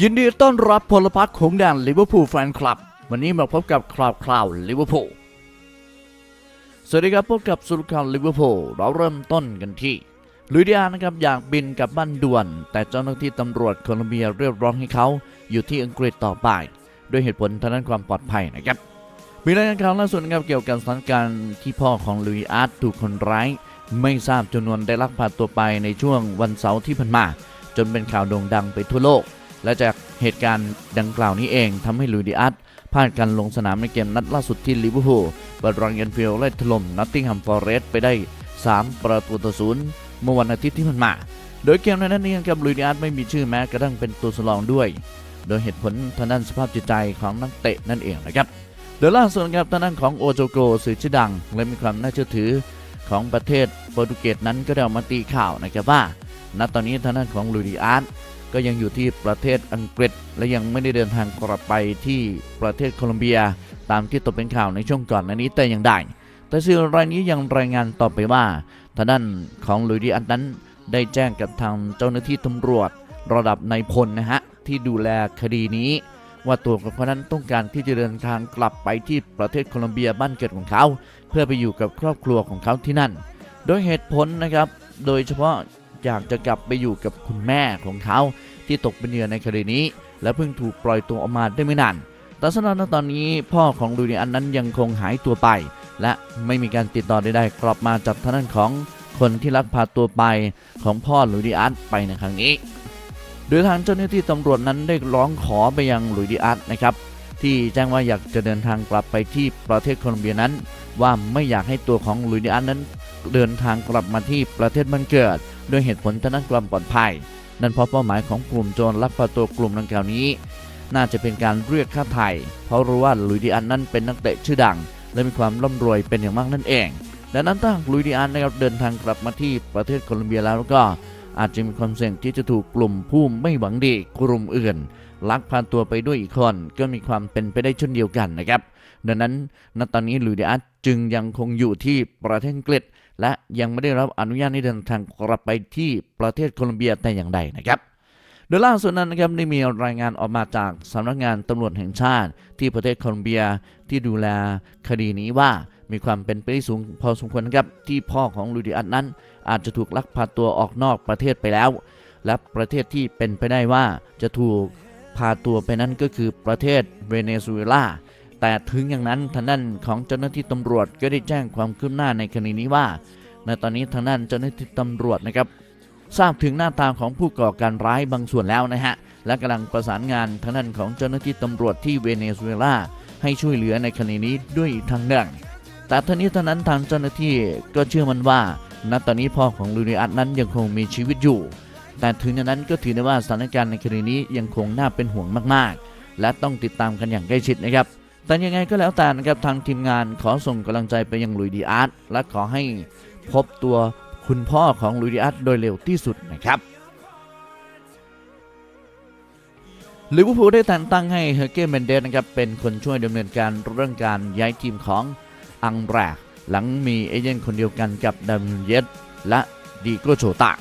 ยินดีต้อนรับพลพรรคของแดนลิเวอร์พูลแฟนคลับ วันนี้มาพบกับคราวคราวลิเวอร์พูลสวัสดีครับพบกับสุรข่าวลิเวอร์พูลเราเริ่มต้นกันที่ลุยเดียนะครับอยากบินกลับบ้านด่วน แต่เจ้าหน้าที่ตำรวจโคลอมเบียเรียกร้องให้เขาอยู่ที่อังกฤษต่อไป ด้วยเหตุผลทางด้านความปลอดภัยนะครับมีรายงานข่าวล่าสุดนะครับเกี่ยวกับสถานการณ์ที่พ่อของลุยอาร์ตถูกคนร้าย ไม่ทราบจำนวนได้ลักพาตัวไปในช่วงวันเสาร์ที่ผ่านมา จนเป็นข่าวโด่งดังไปทั่วโลก และจากเหตุการณ์ดังกล่าวนี้เองทำให้ลุยดิอาร์ตพลาดการลงสนามในเกมนัดล่าสุดที่ลิเวอร์พูลเปิดรังเอนฟิลไล่ถล่มนอตติงแฮมฟอร์เรสต์ไปได้ 3 ประตูต่อศูนย์เมื่อวันอาทิตย์ที่ผ่านมา โดยเกมในนั้นเองครับลุยดิอาร์ตไม่มีชื่อแม้กระทั่งเป็นตัวสำรองด้วย โดยเหตุผลทางด้านสภาพจิตใจของนักเตะนั่นเองนะครับโดยล่าสุดครับทางด้านของโอโจโกสื่อชื่อดัง และมีความน่าเชื่อถือของประเทศโปรตุเกสนั้นก็ได้ออกมาตีข่าวนะครับว่าณตอนนี้ทางด้านของลูดิอาร์ต ก็ยังอยู่ที่ประเทศอังกฤษ และยังไม่ได้เดินทางกลับไปที่ประเทศโคลอมเบีย ตามที่ตกเป็นข่าวในช่วงก่อนน้านี้แต่อย่างใดแต่สื่อรายนี้ยังรายงานต่อไปว่าทางด้านของลูดิอาร์ตนั้นได้แจ้งกับทางเจ้าหน้าที่ตำรวจ ระดับนายพลนะฮะที่ดูแลคดีนี้ ว่าตัวเขานั้นต้องการที่จะเดินทางกลับไปที่ประเทศโคลอมเบียบ้านเกิดของเขา เพื่อไปอยู่กับครอบครัวของเขาที่นั่น โดยเหตุผลนะครับ โดยเฉพาะ อยากจะกลับไปอยู่กับคุณแม่ของเขาที่ตกเป็นเหยื่อในคดีนี้ และเพิ่งถูกปล่อยตัวออกมาได้ไม่นานแต่สำหรับตอนนี้พ่อของลูดิอันนั้นยังคงหายตัวไป และไม่มีการติดต่อใดๆกลับมาจากทางด้านของคนที่ลักพาตัวไปของพ่อลูดิอันไปในครั้งนี้ โดยทางเจ้าหน้าที่ตำรวจนั้นได้ร้องขอไปยังลุยดิอัสนะครับที่แจ้งว่าอยากจะเดินทางกลับไปที่ประเทศโคลอมเบียนั้น ว่าไม่อยากให้ตัวของลุยดิอัสนั้น เดินทางกลับมาที่ประเทศบ้านเกิด ด้วยเหตุผลทางด้านความปลอดภัย นั่นเพราะเป้าหมายของกลุ่มโจรลักพาตัวกลุ่มดังกล่าวนี้ น่าจะเป็นการเรียกค่าไถ่เพราะรู้ว่าลุยดิอันนั้นเป็นนักเตะชื่อดัง และมีความร่ำรวยเป็นอย่างมากนั่นเองดังนั้นถ้าลุยดิอันนะครับเดินทางกลับมาที่ประเทศโคลอมเบียแล้วก็ อาจจะมีความเสี่ยงที่จะถูกกลุ่มผู้ไม่หวังดีกลุ่มอื่น ลักพาตัวไปด้วยอีกคนก็มีความเป็นไปได้เช่นเดียวกันนะครับดังนั้นณตอนนี้ลุยเดียสจึงยังคงอยู่ที่ประเทศอังกฤษ และยังไม่ได้รับอนุญาตให้เดินทางกลับไปที่ประเทศโคลอมเบียแต่อย่างใดนะครับโดยล่าสุดนั้นนะครับได้มีรายงานออกมาจากสำนักงานตำรวจแห่งชาติ ที่ประเทศโคลอมเบียที่ดูแลคดีนี้ว่ามีความเป็นไปได้สูงพอสมควรนะครับที่พ่อของลูดิอัสนั้น อาจจะถูกลักพาตัวออกนอกประเทศไปแล้ว และประเทศที่เป็นไปได้ว่าจะถูกพาตัวไปนั้นก็คือประเทศเวเนซุเอลา แต่ถึงอย่างนั้นทางด้านของเจ้าหน้าที่ตำรวจก็ได้แจ้งความคืบหน้าในคดีนี้ว่าในตอนนี้ทางด้านเจ้าหน้าที่ตำรวจนะครับ ทราบถึงหน้าตาของผู้ก่อการร้ายบางส่วนแล้วนะฮะและกำลังประสานงานทางด้านของเจ้าหน้าที่ตำรวจที่เวเนซุเอลาให้ช่วยเหลือในคดีนี้ด้วยทางหนึ่งแต่ทั้งนี้ทั้งนั้นทางเจ้าหน้าที่ก็เชื่อมันว่า ณตอนนี้พ่อของลูนิอัสนั้นยังคงมีชีวิตอยู่ แต่ถึงอย่างนั้นก็ถือได้ว่าสถานการณ์ในคดีนี้ยังคงน่าเป็นห่วงมากๆ และต้องติดตามกันอย่างใกล้ชิดนะครับ แต่ยังไงก็แล้วแต่นะครับทางทีมงานขอส่งกำลังใจไปยังลุยดีอาร์ตและขอให้พบตัวคุณพ่อของลุยดีอาร์ตโดยเร็วที่สุดนะครับลิเวอร์พูลได้แต่งตั้งให้เฮเก้เมนเดสนะครับเป็นคนช่วยดำเนินการเรื่องการย้ายทีมของอังแรกหลังมีเอเย่นคนเดียวกันกับดัมเยสและดีโกโชตา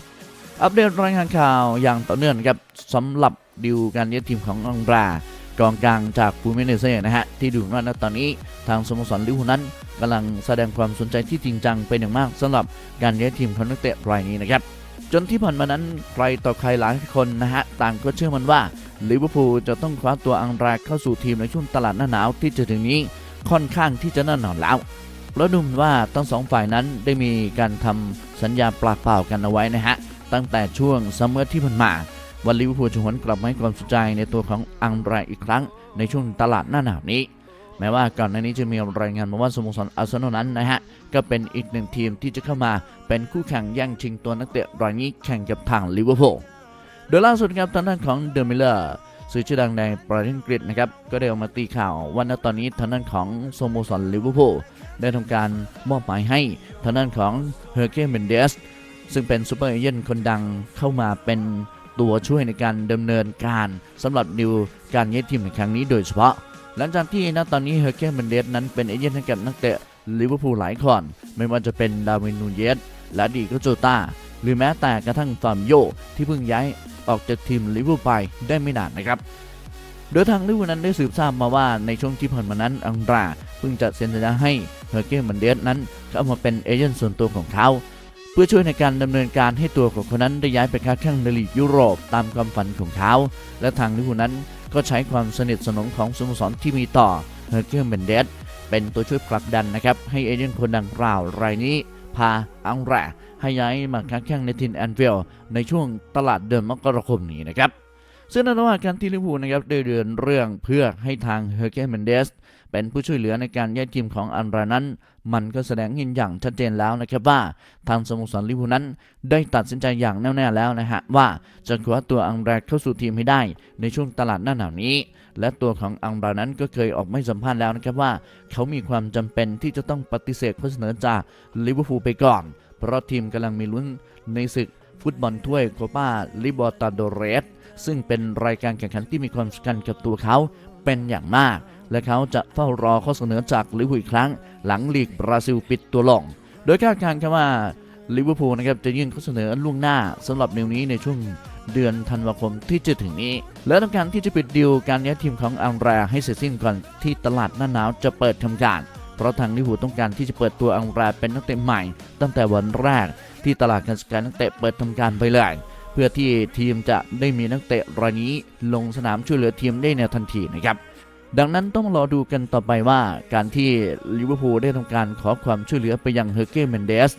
อัปเดตรายงานข่าวอย่างต่อเนื่องครับสำหรับดิวการย้ายทีมของอังแรก กองกลางจากฟูเมเนเซ่นะฮะ ที่ดูว่าณตอนนี้ทางสโมสรลิเวอร์พูลนั้นกำลังแสดงความสนใจที่จริงจังเป็นอย่างมากสำหรับการย้ายทีมของนักเตะรายนี้นะครับ จนที่ผ่านมานั้นใครต่อใครหลายคนนะฮะ ต่างก็เชื่อมันว่าลิเวอร์พูลจะต้องคว้าตัวอังรกเข้าสู่ทีมในช่วงตลาดหน้าหนาวที่จะถึงนี้ค่อนข้างที่จะแน่นอนแล้วเพราะดูเหมือนว่าทั้งสองฝ่ายนั้นได้มีการทำสัญญาปากเปล่ากันเอาไว้นะฮะตั้งแต่ช่วงซัมเมอร์ที่ผ่านมา วันลิเวอร์พูลจะหวนกลับมาให้ความสนใจในตัวของอังแรอีกครั้งในช่วงตลาดหน้าหนาวนี้ แม้ว่าก่อนหน้านี้จะมีรายงานมาว่าสโมสรอาร์เซนอลนั้นนะฮะ ก็เป็นอีกหนึ่งทีมที่จะเข้ามาเป็นคู่แข่งแย่งชิงตัวนักเตะรายนี้แข่งกับทางลิเวอร์พูลโดยล่าสุดครับทางด้านของเดอร์มิลเลอร์สื่อชื่อดังในประเทศอังกฤษนะครับก็ได้ออกมาตีข่าวว่าณตอนนี้ทางด้านของสโมสรลิเวอร์พูลได้ทำการมอบหมายให้ทางด้านของเฮอร์เกเมนเดสซึ่งเป็นซูเปอร์เอเจนต์คนดังเข้ามาเป็น ตัวช่วยในการดำเนินการสำหรับดิวการย้ายทีมในครั้งนี้โดยเฉพาะ หลังจากที่ณตอนนี้เฮอร์เกเมนเดสนั้นเป็นเอเจนต์ให้กับนักเตะลิเวอร์พูลหลายคนไม่ว่าจะเป็นดาวินนูเยสและดีโกโจตาหรือแม้แต่กระทั่งฟาร์มโยที่เพิ่งย้ายออกจากทีมลิเวอร์พูลไปได้ไม่นานนะครับโดยทางลิเวอร์นั้นได้สืบทราบมาว่าในช่วงที่ผ่านมานั้นอังราเพิ่งจะเซ็นสัญญาให้เฮอร์เก้มันเดสนั้นเข้ามาเป็นเอเจนต์ส่วนตัวของเขา พื่อช่วยในการดำเนินการให้ตัวของคนนั้นได้ย้ายไปค้าแข่งในลีกยุโรปตามความฝันของเขาและทางลิเวอร์พูลนั้นก็ใช้ความสนิทสนมของสโมสรที่มีต่อเฮอร์เก้มันเดสเป็นตัวช่วยผลักดันนะครับให้เอเจนต์คนดังกล่าวรายนี้พาอังราให้ย้ายมาค้าแข่งในทินแอนฟิลในช่วงตลาดเดือนมกราคมนี้นะครับซึ่งในระหว่างการที่ลิเวอร์พูลนะครับได้เดินเรื่องเพื่อให้ทางเฮอร์เกนเมนเดส เป็นผู้ช่วยเหลือในการแย้ายทีมของอันรานั้น มันก็แสดงเห็นอย่างชัดเจนแล้วนะครับว่าทางสโมสรลิเวอร์พูลนั้น ได้ตัดสินใจอย่างแน่วแน่แล้วนะฮะว่าจะคว้าตัวอังราเข้าสู่ทีมให้ได้ ในช่วงตลาดหน้าหนาวนี้ และตัวของอังรานั้นก็เคยออกไม่สัมภาษณ์แล้วนะครับว่า เขามีความจำเป็นที่จะต้องปฏิเสธข้อเสนอจากลิเวอร์พูลไปก่อน เพราะทีมกำลังมีลุ้นในศึกฟุตบอลถ้วยโคปาลิบอร์ตาโดเรสซึ่งเป็นรายการแข่งขันที่มีความสำคัญกับตัวเขาเป็นอย่างมาก และเขาจะเฝ้ารอข้อเสนอจากลิเวอร์พูลอีกครั้ง หลังลีกบราซิลปิดตัวลง โดยคาดการณ์ครับว่าลิเวอร์พูลนะครับจะยื่นข้อเสนอล่วงหน้าสำหรับเนวนี้ในช่วงเดือนธันวาคมที่จะถึงนี้ และต้องการที่จะปิดดีลการย้ายทีมของอังราให้เสร็จสิ้นก่อนที่ตลาดหน้าหนาวจะเปิดทำการ เพราะทางลิเวอร์พูลต้องการที่จะเปิดตัวอังราเป็นนักเตะใหม่ ตั้งแต่วันแรกที่ตลาดการซื้อขายนักเตะเปิดทำการไปเลยเพื่อที่ทีมจะได้มีนักเตะรายนี้ลงสนามช่วยเหลือทีมได้ในทันทีนะครับ ดังนั้นต้องรอดูกันต่อไปว่าการที่ลิเวอร์พูลได้ทำการขอความช่วยเหลือไปยังเฮอร์เก้เมนเดส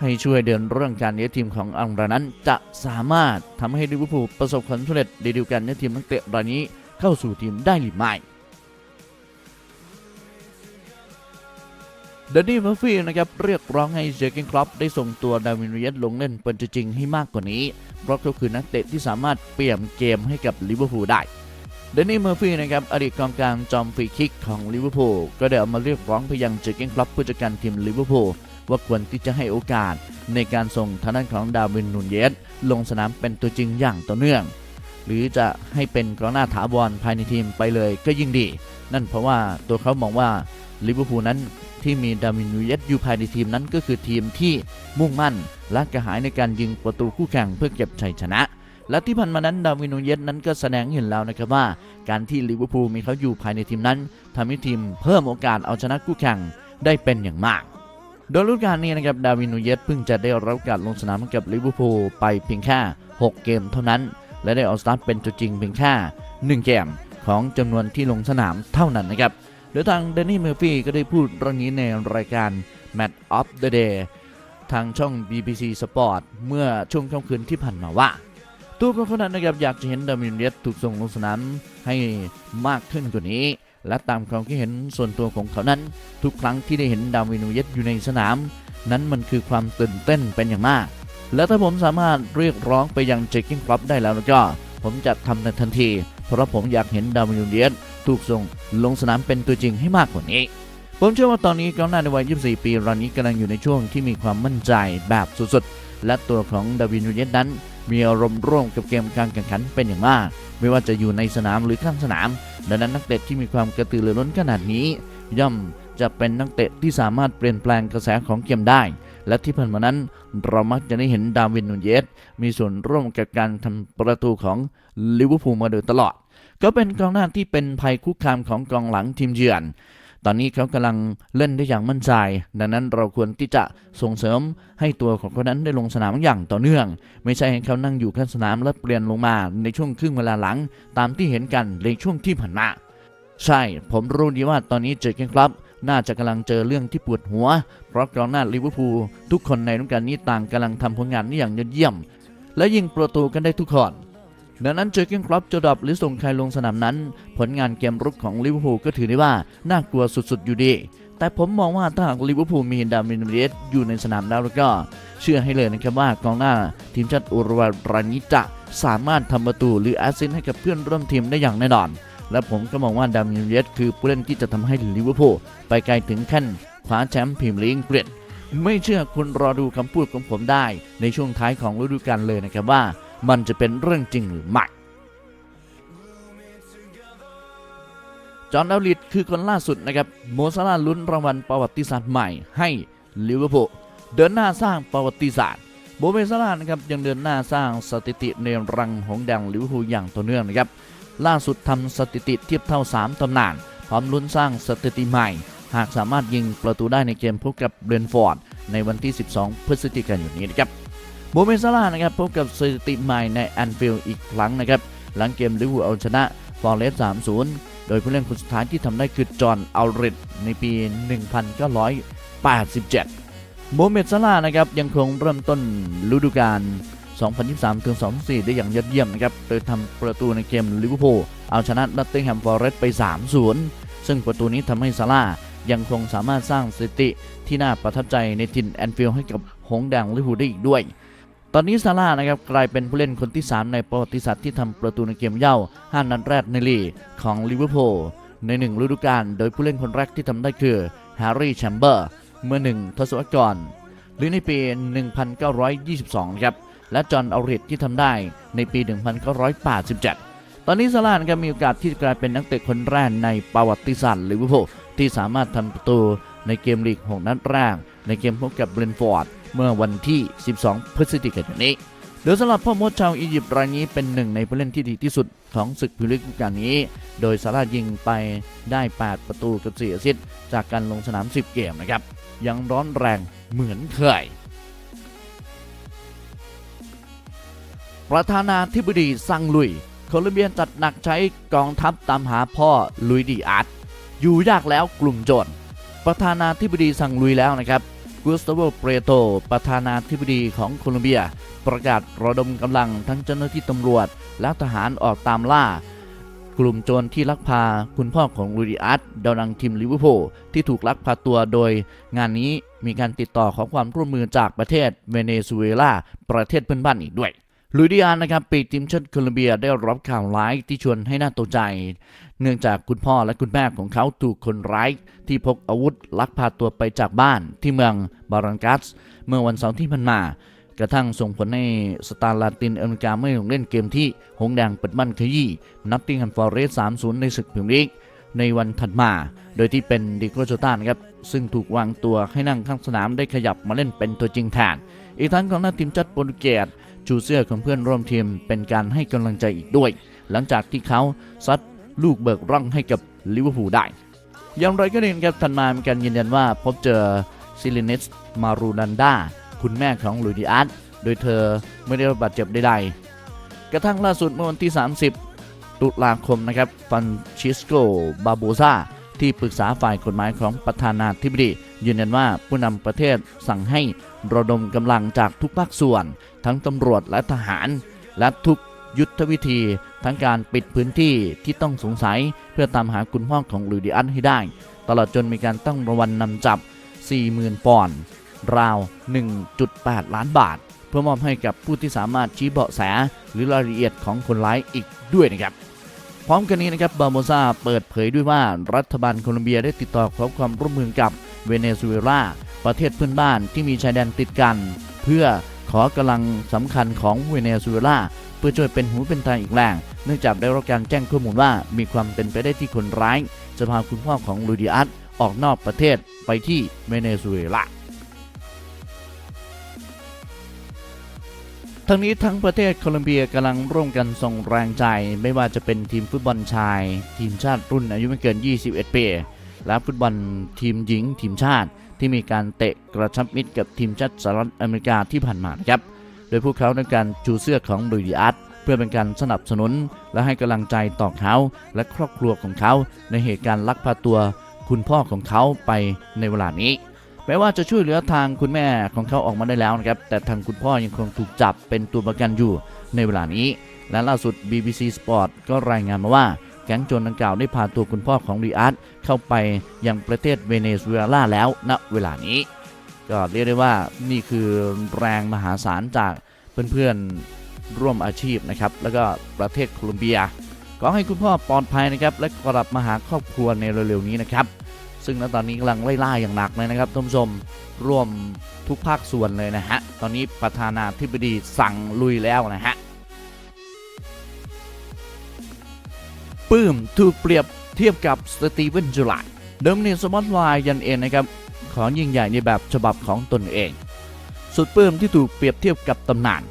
ให้ช่วยเดินเรื่องการย้ายทีมของอังรานั้น จะสามารถทำให้ลิเวอร์พูลประสบความสำเร็จในดีลการย้ายทีมนักเตะรายนี้เข้าสู่ทีมได้หรือไม่เดนนี่มัฟฟี่นะครับเรียกร้องให้เจอร์เกนครอปได้ส่งตัวดาวินเวียสลงเล่นเป็นจริงให้มากกว่านี้ เพราะเขาคือนักเตะที่สามารถเปลี่ยนเกมให้กับลิเวอร์พูลได้ เดนนี่เมอร์ฟี่นะครับอดีตกองกลางจอมฟรีคิกของลิเวอร์พูลก็ได้ออกมาเรียกร้องไปยังเจอร์เกนครอปผู้จัดการทีมลิเวอร์พูลว่าควรที่จะให้โอกาสในการส่งทางด้านของดาวินนูนเยสลงสนามเป็นตัวจริงอย่างต่อเนื่อง หรือจะให้เป็นกองหน้าถาวรภายในทีมไปเลยก็ยิ่งดี นั่นเพราะว่าตัวเขามองว่าลิเวอร์พูลนั้นที่มีดาวินนูเยสอยู่ภายในทีมนั้นก็คือทีมที่มุ่งมั่นและกระหายในการยิงประตูคู่แข่งเพื่อเก็บชัยชนะ และที่ผ่านมานั้นดาวินูเยสนั้นก็แสดงเห็นแล้วนะครับว่า การที่ลิเวอร์พูลมีเขาอยู่ภายในทีมนั้นทำให้ทีมเพิ่มโอกาสเอาชนะคู่แข่งได้เป็นอย่างมาก โดยฤดูกาลนี้นะครับดาวินูเยสเพิ่งจะได้รับกาสลงสนามกับลิเวอร์พูลไปเพียงแค่ 6 เกมเท่านั้น และได้ออกสตาร์ทเป็นตัวจริงเพียงแค่1เกมของจำนวนที่ลงสนามเท่านั้นนะครับโดยทางเดนนี่เมอร์ฟี่ก็ได้พูดเรื่องนี้ในรายการ Match of the Day ทางช่อง BBC Sport เมื่อช่วงค่ำคืนที่ผ่านมาว่า ตัวเขาคนนั้นนะครับอยากจะเห็นดาวินเยสถูกส่งลงสนามให้มากขึ้นกว่านี้ และตามความคิดเห็นส่วนตัวของเขานั้น ทุกครั้งที่ได้เห็นดาวินเยสอยู่ในสนาม นั้นมันคือความตื่นเต้นเป็นอย่างมาก และถ้าผมสามารถเรียกร้องไปยังเจคกิ้งคลับได้แล้วก็ ผมจะทำในทันที เพราะผมอยากเห็นดาวินเยสถูกส่งลงสนามเป็นตัวจริงให้มากกว่านี้ผมเชื่อว่าตอนนี้กองหน้าในวัย 24 ปีรานี้กำลังอยู่ในช่วงที่มีความมั่นใจแบบสุดๆ และตัวของดาวินนูเยสนั้นมีอารมณ์ร่วมกับเกมการแข่งขันเป็นอย่างมาก ไม่ว่าจะอยู่ในสนามหรือข้างสนาม ดังนั้นนักเตะที่มีความกระตือรือร้นขนาดนี้ ย่อมจะเป็นนักเตะที่สามารถเปลี่ยนแปลงกระแสของเกมได้ และที่ผ่านมานั้น เรามักจะได้เห็นดาวินนูเยสมีส่วนร่วมกับการทำประตูของลิเวอร์พูลมาโดยตลอด ก็เป็นกองหน้าที่เป็นภัยคุกคามของกองหลังทีมเยือน ตอนนี้เขากำลังเล่นได้อย่างมั่นใจ ดังนั้นเราควรที่จะส่งเสริมให้ตัวของเขานั้นได้ลงสนามอย่างต่อเนื่อง ไม่ใช่ให้เขานั่งอยู่ข้างสนามแล้วเปลี่ยนลงมาในช่วงครึ่งเวลาหลัง ตามที่เห็นกันในช่วงที่ผ่านมา ใช่ ผมรู้ดีว่าตอนนี้เจอเกนครับน่าจะกำลังเจอเรื่องที่ปวดหัว เพราะกองหน้าลิเวอร์พูลทุกคนในฤดูกาลนี้ต่างกำลังทำผลงานได้อย่างยอดเยี่ยม และยิงประตูกันได้ทุกคน ดังนั้นเจอเกนครอปจะดรอปหรือส่งใครลงสนามนั้น ผลงานเกมรุกของลิเวอร์พูลก็ถือได้ว่า น่ากลัวสุดๆ อยู่ดี แต่ผมมองว่าถ้าหากลิเวอร์พูลมีดามินเรสอยู่ในสนามแล้วแล้วก็ เชื่อให้เลยนะครับว่ากองหน้าทีมชาติอุรุกวัยรานี้จะสามารถทำประตูหรือแอสซิสต์ให้กับเพื่อนร่วมทีมได้อย่างแน่นอน และผมก็มองว่าดามินเรสคือผู้เล่นที่จะทำให้ลิเวอร์พูลไปไกลถึงขั้นคว้าแชมป์พรีเมียร์ลีกอังกฤษไม่เชื่อคุณรอดูคำพูดของผมได้ในช่วงท้ายของฤดูกาลเลยนะครับว่า มันจะเป็นเรื่องจริงหรือไม่จอห์นดาวลิดคือคนล่าสุดนะครับโมซาลาลุ้นรางวัลประวัติศาสตร์ใหม่ให้ลิเวอร์พูลเดินหน้าสร้างประวัติศาสตร์โบเมซาลานะครับยังเดินหน้าสร้างสถิติในรังหงแดงลิเวอร์พูลอย่างต่อเนื่องนะครับล่าสุดทำสถิติเทียบเท่า 3ตำนาน พร้อมลุ้นสร้างสถิติใหม่ หากสามารถยิงประตูได้ในเกมพบกับเบรนฟอร์ดในวันที่ 12 พฤศจิกายนนี้นะครับ โบเมซาลานะครับพบกับสถิติใหม่ในแอนฟิลด์อีกครั้งนะครับหลังเกมลิเวอร์พูลเอาชนะฟอร์เรสต์3-0 โดยผู้เล่นคนสุดท้ายที่ทำได้คือจอห์นอัลริดในปี 1987 โมเมดซาลานะครับยังคงเริ่มต้นฤดูกาล 2023-2024 ได้อย่างยอดเยี่ยมนะครับ โดยทำประตูในเกมลิเวอร์พูลเอาชนะนัตติงแฮมฟอร์เรสต์ไป 3-0 ซึ่งประตูนี้ทำให้ซาลายังคงสามารถสร้างสถิติที่น่าประทับใจในทินแอนฟิลด์ให้กับหงแดงลิเวอร์พูลได้อีกด้วย ตอนนี้ซาร่าห์นะครับกลายเป็นผู้เล่นคนที่ 3 ในประวัติศาสตร์ที่ทำประตูในเกมเย่า 5 นัดแรกในลีกของลิเวอร์พูลในหนึ่งฤดูกาลโดยผู้เล่นคนแรกที่ทำได้คือแฮร์รี่แชมเบอร์เมื่อหนึ่งทศวรรษก่อนหรือในปี 1922 ครับ และจอห์นอัลริดที่ทำได้ในปี 1987 ตอนนี้ซาร่าห์นะครับมีโอกาสที่จะกลายเป็นนักเตะคนแรกในประวัติศาสตร์ลิเวอร์พูลที่สามารถทำประตูในเกมลีก 6 นัดแรกในเกมพบกับเบรนฟอร์ด เมื่อวันที่ 12 พฤศจิกายนนี้โดยสำหรับพ่อมดชาวอียิปต์รายนี้เป็นหนึ่งในผู้เล่นที่ดีที่สุดของศึกพรีเมียร์ลีกกาลนี้ โดยซาร่ายิงไปได้ 8 ประตูกับ4แอสซิสต์จากการลงสนาม 10 เกมนะครับ ยังร้อนแรงเหมือนเคย ประธานาธิบดีซังลุย โคลอมเบียจัดหนักใช้กองทัพตามหาพ่อลุยดีอาร์ตอยู่ยากแล้วกลุ่มโจรประธานาธิบดีสั่งลุยแล้วนะครับ กุสตาโวเปรโตประธานาธิบดีของโคลอมเบีย ประกาศระดมกำลังทั้งเจ้าหน้าที่ตำรวจ และทหารออกตามล่า กลุ่มโจรที่ลักพาคุณพ่อของลูดิอาร์ตดาวดังทีมลิเวอร์พูลที่ถูกลักพาตัวโดย งานนี้มีการติดต่อขอความร่วมมือจากประเทศเวเนซุเอลาประเทศเพื่อนบ้านอีกด้วย ลูดิอานะครับปีกทีมชาติโคลอมเบียได้รับข่าวร้ายที่ชวนให้น่าตกใจ เนื่องจากคุณพ่อและคุณแม่ของเขาถูกคนร้ายที่พกอาวุธลักพาตัวไปจากบ้านที่เมืองบารังกัส เมื่อวันเสาร์ที่ผ่านมา กระทั่งส่งผลให้สตาร์ลาตินอเมริกาไม่ลงเล่นเกมที่หงแดงเปิดบ้านขยี้นัตติงแฮมฟอร์เรสต์3-0ในศึกพรีเมียร์ลีกในวันถัดมา โดยที่เป็นดิโกโจตานครับซึ่งถูกวางตัวให้นั่งข้างสนามได้ขยับมาเล่นเป็นตัวจริงแทนอีกทั้งของหน้าทีมชาติโปรตุเกส ชูเสื้อของเพื่อนร่วมทีมเป็นการให้กำลังใจอีกด้วย หลังจากที่เขาซัดลูกเบิกร่องให้กับลิเวอร์พูลได้ อย่างไรก็ดีนะครับทันมามีการยืนยันว่าพบเจอซิลินิสมารูดันดาคุณแม่ของลุยดิอาร์ตโดยเธอไม่ได้รับบาดเจ็บใดๆกระทั่งล่าสุดเมื่อวันที่ 30 ตุลาคมนะครับฟันชิสโกบาโบซาที่ปรึกษาฝ่ายกฎหมายของประธานาธิบดี ยืนยันว่าผู้นำประเทศสั่งให้ระดมกำลังจากทุกภาคส่วน ทั้งตำรวจและทหาร และทุกยุทธวิธี ทั้งการปิดพื้นที่ที่ต้องสงสัยเพื่อตามหาคุณพ่อของลูดิอันให้ได้ ตลอดจนมีการตั้งรางวัลนำจับ 40,000 ปอนด์ราว 1.8 ล้านบาท เพื่อมอบให้กับผู้ที่สามารถชี้เบาะแสหรือรายละเอียดของคนร้ายอีกด้วยนะครับพร้อมกันนี้นะครับบาโมซาเปิดเผยด้วยว่ารัฐบาลโคลอมเบียได้ติดต่อขอความร่วมมือกับเวเนซุเอลาประเทศเพื่อนบ้านที่มีชายแดนติดกัน เพื่อ ขอกำลังสำคัญของเวเนซุเอลาเพื่อช่วยเป็นหูเป็นตาอีกแรงเนื่องจากได้รับการแจ้งข้อมูลว่ามีความเป็นไปได้ที่คนร้ายจะพาคุณพ่อของลูดิอัสออกนอกประเทศไปที่เวเนซุเอลาทั้งนี้ทั้งประเทศโคลอมเบียกำลังร่วมกันส่งแรงใจ ไม่ว่าจะเป็นทีมฟุตบอลชาย ทีมชาติรุ่นอายุไม่เกิน 21 ปี และฟุตบอลทีมหญิงทีมชาติ ที่มีการเตะกระชับมิตรกับทีมชาติสหรัฐอเมริกาที่ผ่านมานะครับ โดยพวกเขาในการชูเสื้อของลุยดิอัสเพื่อเป็นการสนับสนุน และให้กำลังใจต่อเขาและครอบครัวของเขาในเหตุการณ์ลักพาตัวคุณพ่อของเขาไปในเวลานี้แม้ว่าจะช่วยเหลือทางคุณแม่ของเขาออกมาได้แล้วนะครับ แต่ทางคุณพ่อยังคงถูกจับเป็นตัวประกันอยู่ในเวลานี้ และล่าสุด BBC Sport ก็รายงานมาว่า ก๊งโจรดังกล่าวได้พาตัวคุณพ่อของรีอาร์ตเข้าไปยังประเทศเวเนซุเอลาแล้วณเวลานี้ ก็เรียกได้ว่านี่คือแรงมหาศาลจากเพื่อนๆร่วมอาชีพนะครับแล้วก็ประเทศโคลอมเบียขอให้คุณพ่อปลอดภัยนะครับและกลับมาหาครอบครัวในเร็วๆนี้นะครับซึ่งณตอนนี้กำลังไล่ล่าอย่างหนักเลยนะครับท่านผู้ชมร่วมทุกภาคส่วนเลยนะฮะตอนนี้ประธานาธิบดีสั่งลุยแล้วนะฮะ ปื้มถูกเปรียบเทียบกับสตีเวนจูไลเดิมเนี่ยสมอตไลยันเองนะครับขอยิ่งใหญ่ในแบบฉบับของตนเอง สุดปลื้มที่ถูกเปรียบเทียบกับตำนาน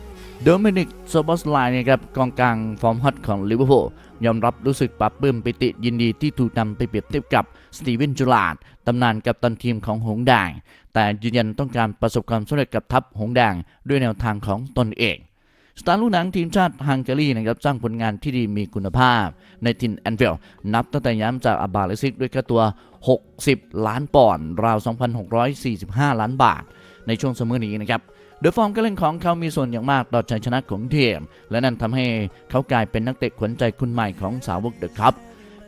โดอมินิกโซบอสไลน์นะครับกองกลางฟอร์มฮอตของลิเวอร์พูลยอมรับรู้สึกปลาบปลื้มปิติยินดีที่ถูกนำไปเปรียบเทียบกับสตีเวนจูลาร์ดตำนานกับตันทีมของหงแดงแต่ยืนยันต้องการประสบความสำเร็จกับทัพหงแดงด้วยแนวทางของตนเอง สตาร์ลูกหนังทีมชาติฮังการีนะครับสร้างผลงานที่ดีมีคุณภาพในทินแอนฟิลด์นับตั้งแต่ย้ำจากอาบาเลซิกด้วยค่าตัว 60 ล้านปอนด์ราว 2,645 ล้านบาท ในช่วงซัมอนี้นะครับโดยฟอร์มการเล่นของเขามีส่วนอย่างมากต่อชัยชนะของทีม และนั่นทำให้เขากลายเป็นนักเตะขวัญใจคนใหม่ของสาวกเดอะคัพ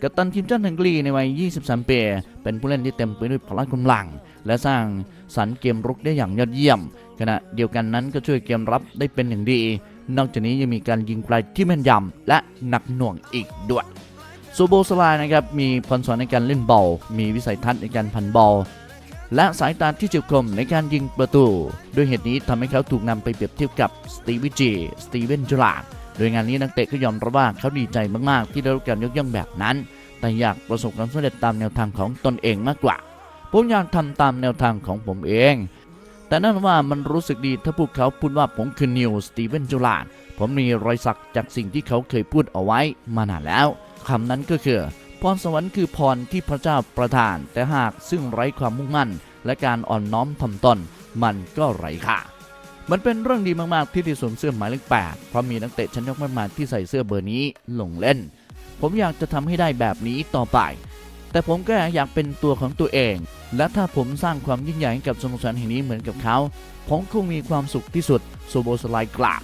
กัปตันทีมชาติฮังการีในวัย 23 ปี เป็นผู้เล่นที่เต็มไปด้วยพลังกำลัง และสร้างสรรค์เกมรุกได้อย่างยอดเยี่ยม ขณะเดียวกันนั้นก็ช่วยเกมรับได้เป็นอย่างดี นอกจากนี้ยังมีการยิงไกลที่แม่นยำและหนักหน่วงอีกด้วยโซโบสลายนะครับมีพรสวรรค์ในการเล่นบอล มีวิสัยทัศน์ในการพันบอล และสายตาที่เฉียบคมในการยิงประตู ด้วยเหตุนี้ทำให้เขาถูกนำไปเปรียบเทียบกับสตีวิจี สตีเวนจูลาดโดยงานนี้นักเตะก็ยอมรับว่าเขาดีใจมากๆ ที่ได้รับการยกย่องแบบนั้น แต่อยากประสบความสำเร็จตามแนวทางของตนเองมากกว่า ผมอยากทำตามแนวทางของผมเอง แต่นั่นว่ามันรู้สึกดีถ้าพวกเขาพูดว่าผมคือนิวสตีเวนจูลาร์ดผมมีรอยสักจากสิ่งที่เขาเคยพูดเอาไว้มานานแล้วคำนั้นก็คือ พรสวรรค์คือพรที่พระเจ้าประทาน แต่หากซึ่งไร้ความมุ่งมั่น และการอ่อนน้อมถ่อมตนมันก็ไร้ค่ามันเป็นเรื่องดีมาก ๆ ที่ที่สวมเสื้อหมายเลข8เพราะมีนักเตะชั้นยอดมากมายที่ใส่เสื้อเบอร์นี้ลงเล่น ผมอยากจะทำให้ได้แบบนี้ต่อไป แต่ผมก็อยากเป็นตัวของตัวเอง และถ้าผมสร้างความยิ่งใหญ่กับสโมสรแห่งนี้เหมือนกับเขา ผมคงมีความสุขที่สุดโซโบสไลกล่าว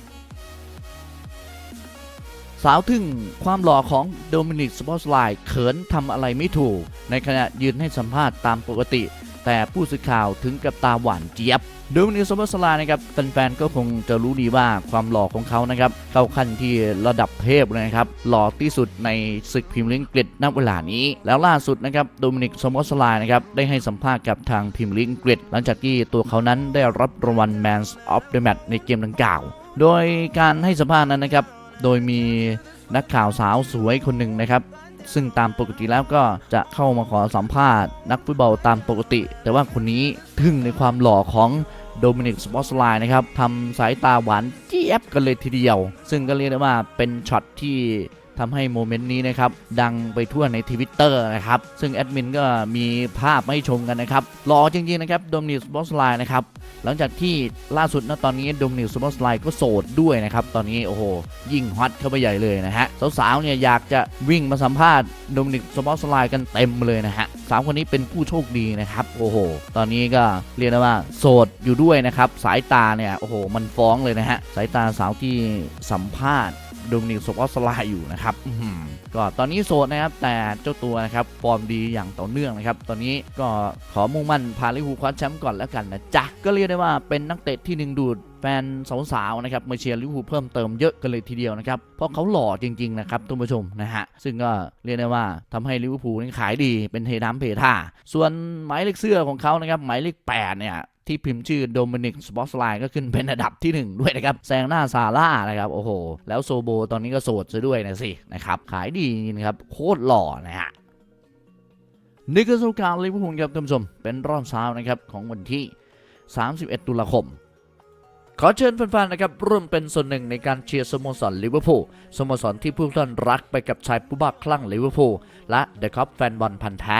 สาวถึงความหล่อของโดมินิกสปอสไลเขินทำอะไรไม่ถูก ในขณะยืนให้สัมภาษณ์ตามปกติ แต่ผู้สื่อข่าวถึงกับตาหวานเจี๊ยบโดมินิกสปอร์ตไลน์นะครับแฟนๆก็คงจะรู้ดีว่าความหล่อของเขานะครับเข้าขั้นที่ระดับเทพเลยนะครับหล่อที่สุดในศึกพรีเมียร์ลีกอังกฤษณเวลานี้ แล้วล่าสุดนะครับโดมินิกสปอร์ตไลน์นะครับได้ให้สัมภาษณ์กับทางพรีเมียร์ลีกอังกฤษหลังจากที่ตัวเขานั้นได้รับรางวัล Man of the Match ในเกมดังกล่าว โดยการให้สัมภาษณ์นั้นนะครับโดยมีนักข่าวสาวสวยคนหนึ่งนะครับ ซึ่งตามปกติแล้วก็จะเข้ามาขอสัมภาษณ์นักฟุตบอลตามปกติ แต่ว่าคนนี้ทึ่งในความหล่อของโดมินิกสปอสไลน์นะครับทำสายตาหวานเจี๊ยบกันเลยทีเดียว ซึ่งก็เรียกได้ว่าเป็นช็อตที่ ทำให้โมเมนต์นี้นะครับดังไปทั่วในทวิตเตอร์นะครับซึ่งแอดมินก็มีภาพให้ชมกันนะครับหล่อจริงๆนะครับโดมินิกสปอร์ไลน์นะครับหลังจากที่ล่าสุดนะตอนนี้โดมินิกสปอร์ไลน์ก็โสดด้วยนะครับตอนนี้โอ้โหยิ่งฮอตเข้าไปใหญ่เลยนะฮะสาวๆเนี่ยอยากจะวิ่งมาสัมภาษณ์โดมินิกสปอร์ไลน์กันเต็มเลยนะฮะสาวคนนี้เป็นผู้โชคดีนะครับโอ้โห ตอนนี้ก็เรียกได้ว่าโสดอยู่ด้วยนะครับสายตาเนี่ยโอ้โหมันฟ้องเลยนะฮะสายตาสาวที่สัมภาษณ์ โดมินิกสปอร์ตไลน์อยู่นะครับอื้อหือก็ตอนนี้โสดนะครับแต่เจ้าตัวนะครับฟอร์มดีอย่างต่อเนื่องนะครับตอนนี้ก็ขอมุ่งมั่นพาลิเวอร์พูลคว้าแชมป์ก่อนแล้วกันนะจ๊ะก็เรียกได้ว่าเป็นนักเตะที่หนึ่งดูดแฟนสาวๆนะครับมาเชียร์ลิเวอร์พูลเพิ่มเติมเยอะกันเลยทีเดียวนะครับเพราะเขาหล่อจริงๆนะครับท่านผู้ชมนะฮะซึ่งก็เรียกได้ว่าทำให้ลิเวอร์พูลนี่ขายดีเป็นเทน้ำเพท่าส่วนหมายเลขเสื้อของเขานะครับหมายเลข8เนี่ย ที่พิมพ์ชื่อโดมินิกสปอร์ตไลน์ก็ขึ้นเป็นอันดับที่ 1 ด้วยนะครับแซงหน้าซาร่านะครับโอ้โห แล้วโซโบตอนนี้ก็โสดซะด้วยนะสินะครับขายดีนะครับโคตรหล่อนะฮะนี่คือสรุการลิเวอร์พูลครับท่านผู้ชมเป็นรอบเช้านะครับของวันที่ 31 ตุลาคม ขอเชิญแฟนๆนะครับร่วมเป็นส่วนหนึ่งในการเชียร์สโมสรลิเวอร์พูลสโมสรที่ผู้ท่านรักไปกับชายผู้บ้าคลั่งลิเวอร์พูลและเดอะคัพแฟนบอลพันธ์แท้